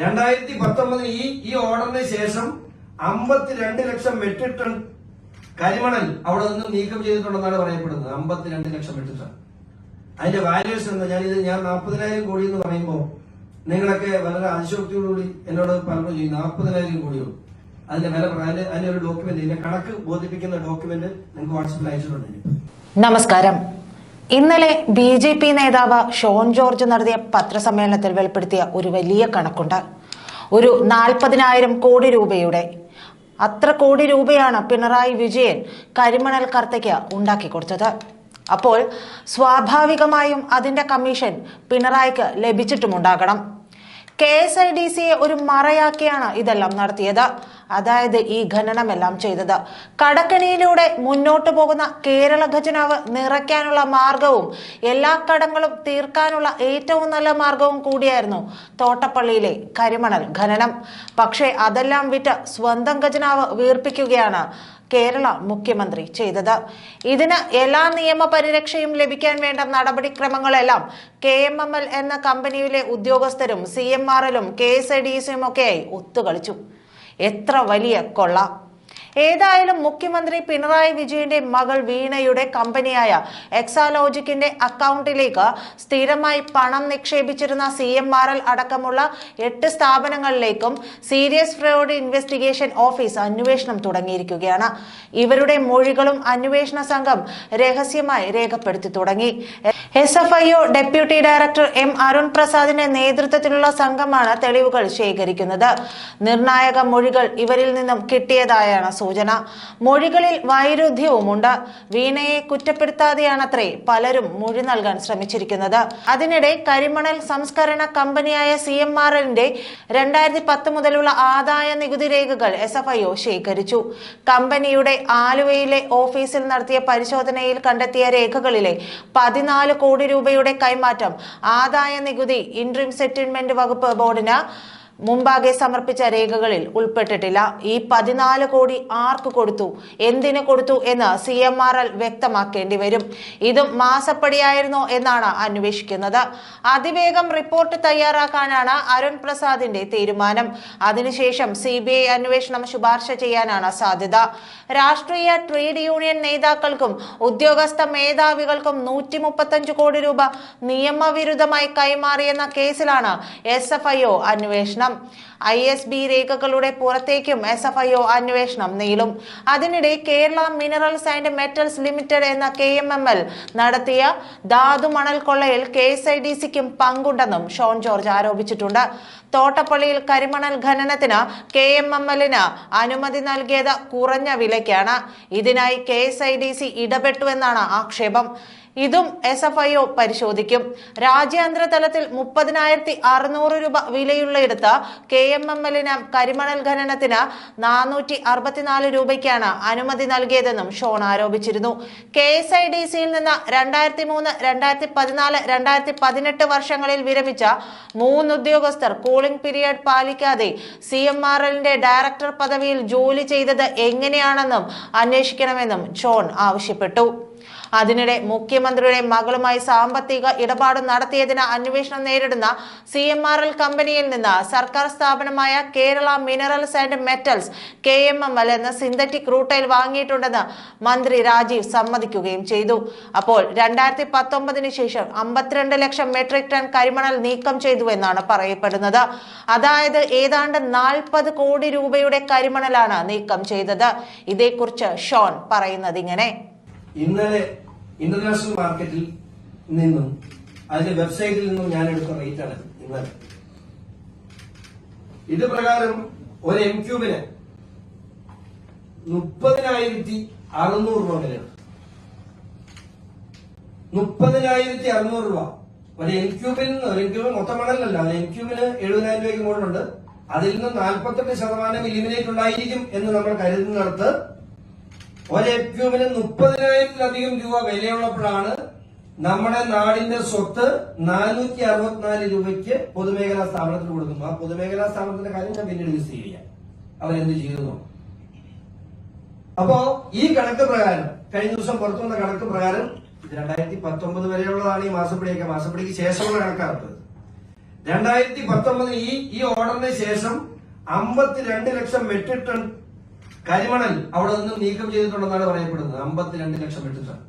രണ്ടായിരത്തി പത്തൊമ്പതിന് ഈ ഈ ഓർഡറിന് ശേഷം അമ്പത്തിരണ്ട് ലക്ഷം മെട്രിക് ടൺ കരിമണൽ അവിടെ നിന്ന് നീക്കം ചെയ്തിട്ടുണ്ടെന്നാണ് പറയപ്പെടുന്നത്. അമ്പത്തിരണ്ട് ലക്ഷം മെട്രിക് ടൺ. അതിന്റെ വാല്യൂസ് എന്താ? ഞാനിത് ഞാൻ നാൽപ്പതിനായിരം കോടി എന്ന് പറയുമ്പോൾ നിങ്ങളൊക്കെ വളരെ അതിശോക്തിയോടുകൂടി എന്നോട് പറഞ്ഞു ചെയ്യും. നാൽപ്പതിനായിരം കോടിയോ. അതിന്റെ വില അതിന്റെ അതിന്റെ ഒരു ഡോക്യുമെന്റ് ഇതിന്റെ കണക്ക് ബോധിപ്പിക്കുന്ന ഡോക്യുമെന്റ് നിങ്ങൾക്ക് വാട്സപ്പിൽ അയച്ചിട്ടുണ്ട്. നമസ്കാരം. ഇന്നലെ ബി ജെ പി നേതാവ് ഷോൺ ജോർജ് നടത്തിയ പത്രസമ്മേളനത്തിൽ വെളിപ്പെടുത്തിയ ഒരു വലിയ കണക്കുണ്ട്. ഒരു നാൽപ്പതിനായിരം കോടി രൂപയുടെ അത്ര കോടി രൂപയാണ് പിണറായി വിജയൻ കരിമണൽ കർത്തയ്ക്ക് ഉണ്ടാക്കി കൊടുത്തത്. അപ്പോൾ സ്വാഭാവികമായും അതിന്റെ കമ്മീഷൻ പിണറായിക്ക് ലഭിച്ചിട്ടുമുണ്ടാകണം. കെ എസ് ഐ ഡി സിയെ ഒരു മറയാക്കിയാണ് ഇതെല്ലാം നടത്തിയത്. അതായത് ഈ ഖനനമെല്ലാം ചെയ്തത്. കടക്കണിയിലൂടെ മുന്നോട്ടു പോകുന്ന കേരള ഖജനാവ് നിറയ്ക്കാനുള്ള മാർഗവും എല്ലാ കടങ്ങളും തീർക്കാനുള്ള ഏറ്റവും നല്ല മാർഗവും കൂടിയായിരുന്നു തോട്ടപ്പള്ളിയിലെ കരിമണൽ ഖനനം. പക്ഷേ അതെല്ലാം വിറ്റ് സ്വന്തം ഖജനാവ് വീർപ്പിക്കുകയാണ് കേരള മുഖ്യമന്ത്രി ചെയ്തത്. ഇതിന് എല്ലാ നിയമപരിരക്ഷയും ലഭിക്കാൻ വേണ്ട നടപടിക്രമങ്ങളെല്ലാം കെ എം എം എൽ എന്ന കമ്പനിയിലെ ഉദ്യോഗസ്ഥരും സി എം ആർ എല്ലും കെ എസ് ഐ ഡി സിയും ഒക്കെയായി ഒത്തുകളിച്ചു. എത്ര വലിയ കൊള്ള. ഏതായാലും മുഖ്യമന്ത്രി പിണറായി വിജയന്റെ മകൾ വീണയുടെ കമ്പനിയായ എക്സാലോജിക്കിന്റെ അക്കൗണ്ടിലേക്ക് സ്ഥിരമായി പണം നിക്ഷേപിച്ചിരുന്ന സി എം ആർ എൽ അടക്കമുള്ള എട്ട് സ്ഥാപനങ്ങളിലേക്കും സീരിയസ് ഫ്രോഡ് ഇൻവെസ്റ്റിഗേഷൻ ഓഫീസ് അന്വേഷണം തുടങ്ങിയിരിക്കുകയാണ്. ഇവരുടെ മൊഴികളും അന്വേഷണ സംഘം രഹസ്യമായി രേഖപ്പെടുത്തി തുടങ്ങി. S F I O deputy director M Arun പ്രസാദിന്റെ നേതൃത്വത്തിലുള്ള സംഘമാണ് തെളിവുകൾ ശേഖരിക്കുന്നത്. നിർണായക മൊഴികൾ ഇവരിൽ നിന്നും കിട്ടിയതായാണ് സൂചന. മൊഴികളിൽ വൈരുദ്ധ്യവുമുണ്ട്. വീണയെ കുറ്റപ്പെടുത്താതെയാണത്രേ പലരും മൊഴി നൽകാൻ ശ്രമിച്ചിരിക്കുന്നത്. അതിനിടെ കരിമണൽ സംസ്കരണ കമ്പനിയായ സി എം ആർ എല്ലിന്റെ രണ്ടായിരത്തി പത്ത് മുതലുള്ള ആദായ നികുതി രേഖകൾ എസ് എഫ് ഐ ഒ ശേഖരിച്ചു. കമ്പനിയുടെ ആലുവയിലെ ഓഫീസിൽ നടത്തിയ പരിശോധനയിൽ കണ്ടെത്തിയ രേഖകളിലെ പതിനാല് കോടി രൂപയുടെ കൈമാറ്റം. ആദായ നികുതി ഇൻട്രീം സെറ്റിൽമെന്റ് വകുപ്പ് ബോർഡിന് മുമ്പാകെ സമർപ്പിച്ച രേഖകളിൽ ഉൾപ്പെട്ടിട്ടില്ല. ഈ പതിനാല് കോടി ആർക്ക് കൊടുത്തു? എന്തിനു കൊടുത്തു എന്ന് സി എം ആർ എൽ വ്യക്തമാക്കേണ്ടി വരും. ഇതും മാസപ്പടിയായിരുന്നോ എന്നാണ് അന്വേഷിക്കുന്നത്. അതിവേഗം റിപ്പോർട്ട് തയ്യാറാക്കാനാണ് അരുൺ പ്രസാദിന്റെ തീരുമാനം. അതിനുശേഷം സി ബി ഐ അന്വേഷണം ശുപാർശ ചെയ്യാനാണ് സാധ്യത. രാഷ്ട്രീയ ട്രേഡ് യൂണിയൻ നേതാക്കൾക്കും ഉദ്യോഗസ്ഥ മേധാവികൾക്കും നൂറ്റി മുപ്പത്തഞ്ച് കോടി രൂപ നിയമവിരുദ്ധമായി കൈമാറിയെന്ന കേസിലാണ് എസ് എഫ് ഐ ഒ അന്വേഷണം. ഐ എസ് ബി രേഖകളുടെ പുറത്തേക്കും എസ് എഫ് ഐ ഒ അന്വേഷണം നീളും. അതിനിടെ Kerala minerals and metals limited എന്ന കെ എം എം എൽ നടത്തിയ ധാതു മണൽ കൊള്ളയിൽ കെ എസ് ഐ ഡി സിക്കും പങ്കുണ്ടെന്നും ഷോൺ ജോർജ് ആരോപിച്ചിട്ടുണ്ട്. തോട്ടപ്പള്ളിയിൽ കരിമണൽ ഖനനത്തിന് കെ എം എം എല്ലിന് അനുമതി നൽകിയത് കുറഞ്ഞ വിലയ്ക്കാണ്. ഇതിനായി K S I D C ഇടപെട്ടുവെന്നാണ് ആക്ഷേപം. ഇതും എസ് എഫ് ഐ ഒ പരിശോധിക്കും. രാജ്യാന്തര തലത്തിൽ മുപ്പതിനായിരത്തി അറുന്നൂറ് രൂപ വിലയുള്ളയിടത്ത് കെ എം എം എല്ലിന് കരിമണൽ ഖനനത്തിന് നാനൂറ്റി അറുപത്തിനാല് രൂപയ്ക്കാണ് അനുമതി നൽകിയതെന്നും ഷോൺ ആരോപിച്ചിരുന്നു. കെ എസ് ഐ ഡി സിയിൽ നിന്ന് രണ്ടായിരത്തി മൂന്ന് രണ്ടായിരത്തി പതിനാല് രണ്ടായിരത്തി പതിനെട്ട് വർഷങ്ങളിൽ വിരമിച്ച മൂന്ന് ഉദ്യോഗസ്ഥർ കൂളിംഗ് പീരിയഡ് പാലിക്കാതെ സി എം ആർ എല്ലിന്റെ ഡയറക്ടർ പദവിയിൽ ജോലി ചെയ്തത് എങ്ങനെയാണെന്നും അന്വേഷിക്കണമെന്നും ഷോൺ ആവശ്യപ്പെട്ടു. അതിനിടെ മുഖ്യമന്ത്രിയുടെ മകളുമായി സാമ്പത്തിക ഇടപാട് നടത്തിയതിന് അന്വേഷണം നേരിടുന്ന സി കമ്പനിയിൽ നിന്ന് സർക്കാർ സ്ഥാപനമായ Kerala minerals and metals K എന്ന സിന്തറ്റിക് റൂട്ടൈൽ വാങ്ങിയിട്ടുണ്ടെന്ന് മന്ത്രി രാജീവ് സമ്മതിക്കുകയും ചെയ്തു. അപ്പോൾ രണ്ടായിരത്തി പത്തൊമ്പതിന് ശേഷം അമ്പത്തിരണ്ട് ലക്ഷം മെട്രിക് ടൺ കരിമണൽ നീക്കം ചെയ്തു എന്നാണ് പറയപ്പെടുന്നത്. അതായത് ഏതാണ്ട് നാൽപ്പത് കോടി രൂപയുടെ കരിമണലാണ് നീക്കം ചെയ്തത്. ഇതേക്കുറിച്ച് ഷോൺ പറയുന്നത് ഇങ്ങനെ. ഇന്നലെ ഇന്റർനാഷണൽ മാർക്കറ്റിൽ നിന്നും അതിന്റെ വെബ്സൈറ്റിൽ നിന്നും ഞാൻ എടുത്ത റേറ്റ് ആണ് ഇന്നലെ. ഇത് പ്രകാരം ഒരു എം ക്യൂബിന് മുപ്പതിനായിരത്തി അറുന്നൂറ് രൂപ വിലയാണ്. മുപ്പതിനായിരത്തി അറുന്നൂറ് രൂപ. ഒരു എം ക്യൂബിൽ നിന്ന് ഒരു എം ക്യൂബിൽ മൊത്തം മണലല്ല. ഒരു എം ക്യൂബിന് എഴുപതിനായിരം രൂപയ്ക്ക് മുകളിലുണ്ട്. അതിൽ നിന്ന് നാൽപ്പത്തെട്ട് ശതമാനം ഇലിമിനേറ്റ് ഉണ്ടായിരിക്കും എന്ന് നമ്മൾ കരുതുന്നിടത്ത് ഒരു എം ക്യൂബിന് മുപ്പതിനായിരത്തിലധികം രൂപ വിലയുള്ളപ്പോഴാണ് നമ്മുടെ നാടിന്റെ സ്വത്ത് നാനൂറ്റി അറുപത്തിനാല് രൂപയ്ക്ക് പൊതുമേഖലാ സ്ഥാപനത്തിന് കൊടുക്കുന്നു ആ പൊതുമേഖലാ സ്ഥാപനത്തിന്റെ കാര്യം ഞാൻ പിന്നീട് വിസ് ചെയ്യാം അവരെന്ത് ചെയ്തു? അപ്പോ ഈ കണക്ക് പ്രകാരം കഴിഞ്ഞ ദിവസം പുറത്തു വന്ന കണക്ക് പ്രകാരം രണ്ടായിരത്തി പത്തൊമ്പത് വരെയുള്ളതാണ് ഈ മാസപ്പടിയൊക്കെ. മാസപ്പടിക്ക് ശേഷമുള്ള കണക്കാണത്. രണ്ടായിരത്തി പത്തൊമ്പത് ഈ ഈ ഓർഡറിന് ശേഷം അമ്പത്തിരണ്ട് ലക്ഷം മെട്രിക് ടൺ കരിമണൽ അവിടെ നിന്നും നീക്കം ചെയ്തിട്ടുണ്ടെന്നാണ് പറയപ്പെടുന്നത്. അമ്പത്തിരണ്ട് ലക്ഷം മെട്രിക് ടൺ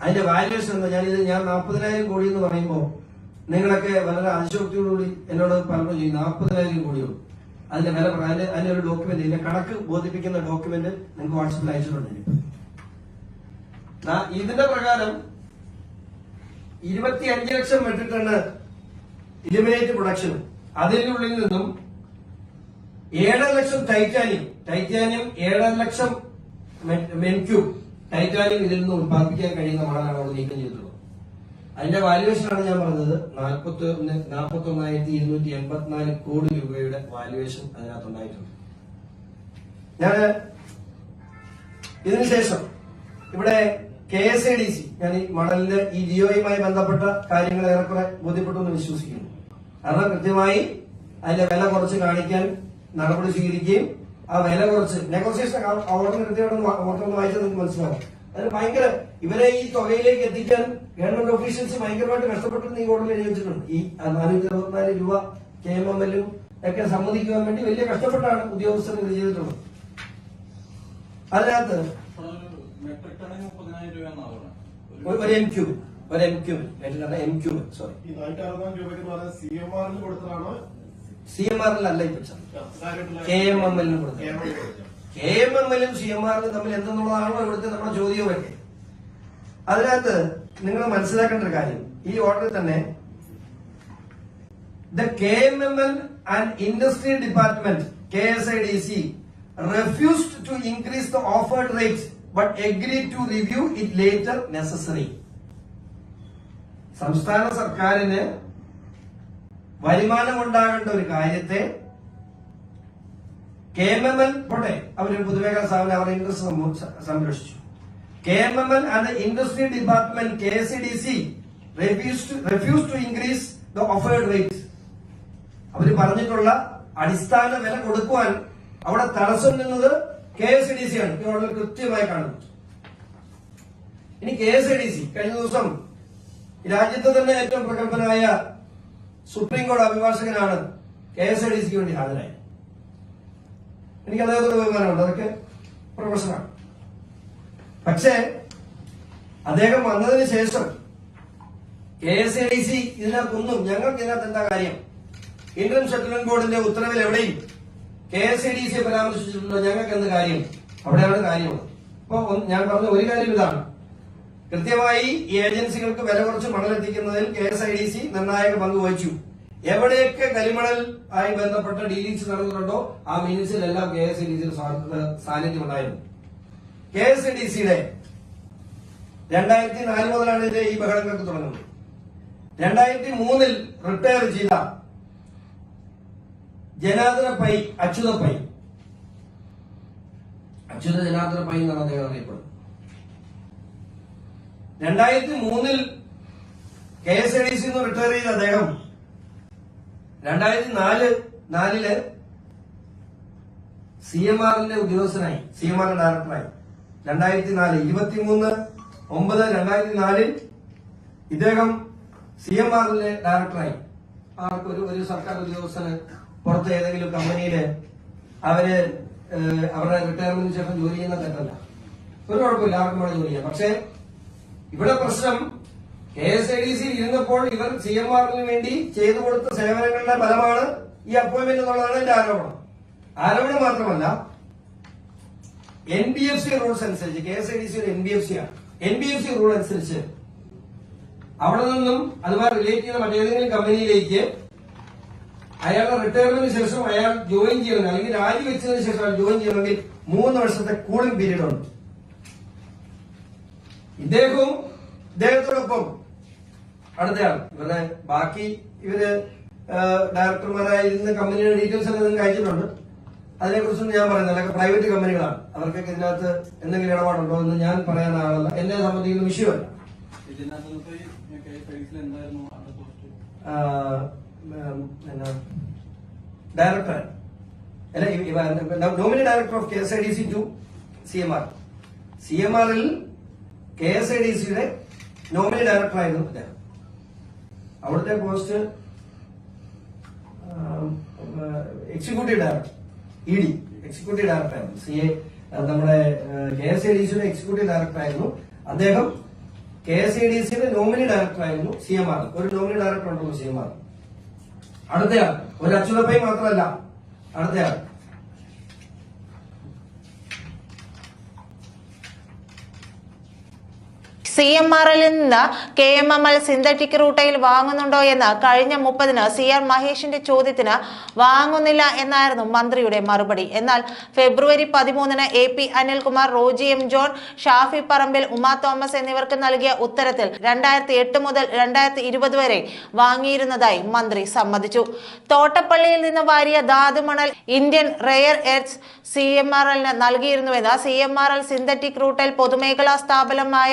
അതിന്റെ വാല്യൂഷൻ എന്താ? ഇത് ഞാൻ നാൽപ്പതിനായിരം കോടി എന്ന് പറയുമ്പോൾ നിങ്ങളൊക്കെ വളരെ അതിശോക്തിയോടുകൂടി എന്നോട് പറഞ്ഞു ചെയ്യും നാൽപ്പതിനായിരം കോടിയോ? അതിന്റെ വില അതിന്റെ അതിന്റെ ഒരു ഡോക്യുമെന്റ് ഇതിന്റെ കണക്ക് ബോധിപ്പിക്കുന്ന ഡോക്യുമെന്റ് നിങ്ങൾക്ക് വാട്സപ്പിൽ അയച്ചിട്ടുണ്ട്. ഇതിന്റെ പ്രകാരം ഇരുപത്തി അഞ്ച് lakh metric ton eliminate production അതിനുള്ളിൽ നിന്നും ഏഴര ലക്ഷം ടൈറ്റാനിയം ടൈറ്റാനിയം ഏഴര ലക്ഷം മെൻക്യൂബ് ടൈറ്റാനിയം ഇതിൽ നിന്ന് ഉത്പാദിപ്പിക്കാൻ കഴിയുന്ന മണലാണ് അവിടെ നീക്കം ചെയ്തിട്ടുള്ളത്. അതിന്റെ വാല്യുവേഷനാണ് ഞാൻ പറഞ്ഞത്. നാൽപ്പത്തി ഒന്ന് നാൽപ്പത്തി ഒന്നായിരത്തി ഇരുന്നൂറ്റി എൺപത്തിനാല് കോടി രൂപയുടെ വാല്യുവേഷൻ അതിനകത്തുണ്ടായിട്ടുണ്ട്. ഞാൻ ഇതിനുശേഷം ഇവിടെ K S A D C ഞാൻ ഈ മണലിന്റെ ഈ ജിയോയുമായി ബന്ധപ്പെട്ട കാര്യങ്ങൾ ഏറെക്കുറെ ബോധ്യപ്പെട്ടു എന്ന് വിശ്വസിക്കുന്നു. കാരണം കൃത്യമായി അതിന്റെ വില കുറച്ച് കാണിക്കാൻ നടപടി സ്വീകരിക്കുകയും ആ വില കുറച്ച്. നെഗോസിയേഷൻ അവിടെ കൃത്യമായിട്ട് ഓർഡർ ഒന്ന് വായിച്ചാൽ നിങ്ങൾക്ക് മനസ്സിലാവും. അതിന് ഭയങ്കര ഇവരെ ഈ തുകയിലേക്ക് എത്തിക്കാൻ ഗവൺമെന്റ് ഓഫീഷ്യൽസ് ഭയങ്കരമായിട്ട് കഷ്ടപ്പെട്ടെന്ന് ഈ ഓർഡറിൽ അനുവദിച്ചിട്ടുണ്ട് ഈ നാനൂറ്റി അറുപത്തിനാല് രൂപ കെ എം എം എല്ലും ഒക്കെ സമ്മതിക്കുവാൻ വേണ്ടി വലിയ കഷ്ടപ്പെട്ടാണ് ഉദ്യോഗസ്ഥർ ഇത് ചെയ്തിട്ടുള്ളത്. അതിനകത്ത് ഒരു എം ക്യൂബ് ഒരു M cube M cube sorry C M ആറിൽ അല്ല ആറിലല്ല ഇപ്പൊ കെ എം എം എല്ലിന് കൊടുത്തത്. കെ എം എം എല്ലും സി എം ആറിലും തമ്മിൽ എന്തെന്നുള്ളതാണോ ഇവിടുത്തെ നമ്മുടെ ചോദ്യവും ചോദ്യമൊക്കെ അതിനകത്ത് നിങ്ങൾ മനസ്സിലാക്കേണ്ട ഒരു കാര്യം. ഈ ഓർഡറിൽ തന്നെ the K M M L and industry department K S I D C refused to increase the offered rates but agreed to review it later necessary. സംസ്ഥാന സർക്കാരിന് വരുമാനമുണ്ടാകേണ്ട ഒരു കാര്യത്തെ കെ എം എം എൽ പോട്ടെ അവർ പൊതുമേഖലാ സ്ഥാപനം അവരുടെ ഇൻട്രസ്റ്റ് സംരക്ഷിച്ചു. K M M L and industry department K S D C refuse to increase the offered rate അവർ പറഞ്ഞിട്ടുള്ള അടിസ്ഥാന വില കൊടുക്കുവാൻ അവിടെ തടസ്സം നിന്നത് കെ എസ് ഡി സി ആണ്. ഇവിടെ കൃത്യമായി കാണുന്നു. ഇനി കെ എസ് ഡി സി കഴിഞ്ഞ ദിവസം രാജ്യത്തെ തന്നെ ഏറ്റവും പ്രഗത്ഭനായ സുപ്രീം കോടതി അഭിഭാഷകനാണ് കെ എസ് ഡി സിക്ക് വേണ്ടി ഹാജരായത്. എനിക്ക് അദ്ദേഹത്തോട് ബഹുമാനമുണ്ട് അതൊക്കെ പ്രൊഫഷനാണ് പക്ഷേ അദ്ദേഹം വന്നതിന് ശേഷം K S I D C ഇതിനകത്തൊന്നും ഞങ്ങൾക്ക് ഇതിനകത്ത് എന്താ കാര്യം? ഇന്ത്യൻ സെറ്റിൽമെന്റ് ബോർഡിന്റെ ഉത്തരവിൽ എവിടെയും കെ എസ് ഐ ഡി സിയെ പരാമർശിച്ചിട്ടുണ്ടോ? ഞങ്ങൾക്ക് എന്ത് കാര്യം? അവിടെയാണ് കാര്യമുള്ളത്. അപ്പൊ ഞാൻ പറഞ്ഞ ഒരു കാര്യം ഇതാണ്. കൃത്യമായി ഏജൻസികൾക്ക് വില കുറച്ച് മണൽ എത്തിക്കുന്നതിൽ K S I D C നിർണായക പങ്ക് വഹിച്ചു. എവിടെയൊക്കെ കരിമണൽ ആയി ബന്ധപ്പെട്ട ഡീലിങ്സ് നടന്നിട്ടുണ്ടോ ആ മിനിറ്റ്സിലെല്ലാം കെ എസ് ഐ ഡി സിയുടെ സാന്നിധ്യം ഉണ്ടായിരുന്നു കെ എസ് ഐ ഡി സിയുടെ രണ്ടായിരത്തി നാല് മുതലാണ് ഇതിന്റെ ഈ ബഹളങ്ങൾക്ക് തുടങ്ങുന്നത്. രണ്ടായിരത്തി മൂന്നിൽ റിട്ടയർ ചെയ്ത ജനാർദ്ദന പൈ അച്യുത പൈ. അച്യുത ജനാർദ്ദന പൈ എന്നാണ് അദ്ദേഹം അറിയപ്പെടുന്നത്. രണ്ടായിരത്തി മൂന്നിൽ K S I D C retire ചെയ്ത അദ്ദേഹം രണ്ടായിരത്തി നാല് നാലിൽ സി എം ആറിന്റെ ഉദ്യോഗസ്ഥനായി സി എം ആറിന്റെ ഡയറക്ടറായി രണ്ടായിരത്തി നാല് ഇരുപത്തിമൂന്ന് ഒമ്പത് രണ്ടായിരത്തി നാലിൽ ഇദ്ദേഹം സി എം ആറിന്റെ ഡയറക്ടറായി ആർക്ക് ഒരു ഒരു സർക്കാർ ഉദ്യോഗസ്ഥന് പുറത്ത് ഏതെങ്കിലും കമ്പനിയിൽ അവർ അവരുടെ റിട്ടയർമെന്റിന് ശേഷം ജോലി ചെയ്യുന്ന തെറ്റല്ല ഒരു കുഴപ്പമില്ല ആർക്കും അവിടെ ജോലി ചെയ്യാം. പക്ഷേ ഇവിടെ പ്രശ്നം കെ എസ് ഐ ഡി സിയിൽ ഇരുന്നപ്പോൾ ഇവർ സി എം ആറിന് വേണ്ടി ചെയ്തു കൊടുത്ത സേവനങ്ങളുടെ ഫലമാണ് ഈ അപ്പോയിന്റ്മെന്റ് എന്നുള്ളതാണ് എന്റെ ആരോപണം. ആരോപണം മാത്രമല്ല N B F C rules അനുസരിച്ച് K S I D C ഒരു എൻ ബി എഫ് സി ആണ്. N B F C rule അനുസരിച്ച് അവിടെ നിന്നും അതുമായി റിലേറ്റ് ചെയ്യുന്ന മറ്റേതെങ്കിലും കമ്പനിയിലേക്ക് അയാളുടെ റിട്ടയർമെന്റിന് ശേഷം അയാൾ ജോയിൻ ചെയ്യണമെങ്കിൽ അല്ലെങ്കിൽ രാജിവെച്ചതിന് ശേഷം അയാൾ ജോയിൻ ചെയ്യണമെങ്കിൽ മൂന്ന് വർഷത്തെ കൂളിംഗ് പീരീഡ് ഉണ്ട്. ഇദ്ദേഹവും ഇദ്ദേഹത്തോടൊപ്പം അടുത്തയാൾ ഇവരുടെ ബാക്കി ഇവർ ഡയറക്ടർമാരായിരുന്ന കമ്പനിയുടെ ഡീറ്റെയിൽസ് എല്ലാം നിങ്ങൾക്ക് അയച്ചിട്ടുണ്ട്. അതിനെക്കുറിച്ചൊന്നും ഞാൻ പറയുന്നില്ല അതൊക്കെ പ്രൈവറ്റ് കമ്പനികളാണ്. അവർക്കൊക്കെ ഇതിനകത്ത് എന്തെങ്കിലും ഇടപാടുണ്ടോ എന്ന് ഞാൻ പറയാൻ ആളല്ല. എന്നെ സംബന്ധിക്കുന്ന വിഷയമല്ല. ഡയറക്ടർ അല്ല nominee director of K S I D C to C M R. C M ആറിൽ കെ എസ് ഐ ഡി സിയുടെ നോമിനി ഡയറക്ടർ ആയിരുന്നു അദ്ദേഹം അവിടുത്തെ post executive director E D executive director ആയിരുന്നു. സി എ നമ്മുടെ കെ എസ് എ ഡി സിയുടെ executive director ആയിരുന്നു. അദ്ദേഹം കെ എസ് എ ഡി സിയുടെ നോമിനി ഡയറക്ടർ ആയിരുന്നു സി എം ആർ ഒരു നോമിനി ഡയറക്ടർ ഉണ്ടല്ലോ സി എം ആർ അടുത്തയാൾ ഒരു അച്യുതപ്പൈ മാത്രമല്ല അടുത്തയാൾ. സി എം ആർ എല്ലിൽ നിന്ന് K M M L synthetic rutile വാങ്ങുന്നുണ്ടോ എന്ന് കഴിഞ്ഞ മുപ്പതിന് സി ആർ മഹേഷിന്റെ ചോദ്യത്തിന് വാങ്ങുന്നില്ല എന്നായിരുന്നു മന്ത്രിയുടെ മറുപടി. എന്നാൽ ഫെബ്രുവരി പതിമൂന്നിന് A P Anilkumar Roji M John Shafi Parambil Uma Thomas എന്നിവർക്ക് നൽകിയ ഉത്തരത്തിൽ രണ്ടായിരത്തി എട്ട് മുതൽ രണ്ടായിരത്തി ഇരുപത് വരെ വാങ്ങിയിരുന്നതായി മന്ത്രി സമ്മതിച്ചു. തോട്ടപ്പള്ളിയിൽ നിന്ന് വാരിയ ധാതുമണൽ Indian rare earth C M R എല്ലിന് നൽകിയിരുന്നുവെന്ന് C M R L synthetic rutile പൊതുമേഖലാ സ്ഥാപനമായ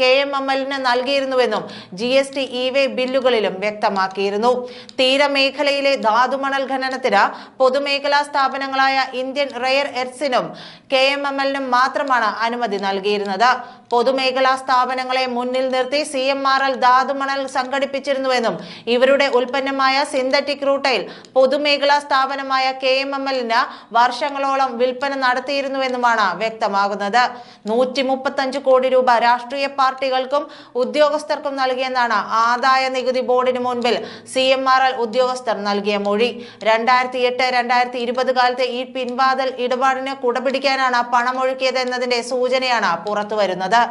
കെ എം എം എല്ലിന് നൽകിയിരുന്നുവെന്നും G S T E way ബില്ലുകളിലും വ്യക്തമാക്കിയിരുന്നു. തീരമേഖലയിലെ ധാതുമണൽ ഖനനത്തിന് പൊതുമേഖലാ സ്ഥാപനങ്ങളായ ഇന്ത്യൻ റെയർ എർസിനും കെ എം എം എല്ലിനും മാത്രമാണ് അനുമതി നൽകിയിരുന്നത്. പൊതുമേഖലാ സ്ഥാപനങ്ങളെ മുന്നിൽ നിർത്തി സി എം ആർ എൽ ധാതുമണൽ സംഘടിപ്പിച്ചിരുന്നുവെന്നും ഇവരുടെ ഉൽപ്പന്നമായ സിന്തറ്റിക് റൂട്ടയിൽ പൊതുമേഖലാ സ്ഥാപനമായ കെ എം എം എല്ലിന് വർഷങ്ങളോളം വിൽപ്പന നടത്തിയിരുന്നുവെന്നുമാണ് വ്യക്തമാകുന്നത്. നൂറ്റി മുപ്പത്തഞ്ച് കോടി രൂപ രാഷ്ട്രീയ പാർട്ടികൾക്കും ഉദ്യോഗസ്ഥർക്കും നൽകിയെന്നാണ് ആദായ നികുതി ബോർഡിന് മുൻപിൽ സി എം ആർ എൽ ഉദ്യോഗസ്ഥർ നൽകിയ മൊഴി. രണ്ടായിരത്തി എട്ട് രണ്ടായിരത്തി ഇരുപത് കാലത്തെ ഈ പിൻവാതൽ ഇടപാടിന് കുടപിടിക്കാനാണ് പണമൊഴുക്കിയത് എന്നതിന്റെ സൂചനയാണ് പുറത്തുവരുന്നത്.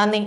നന്ദി.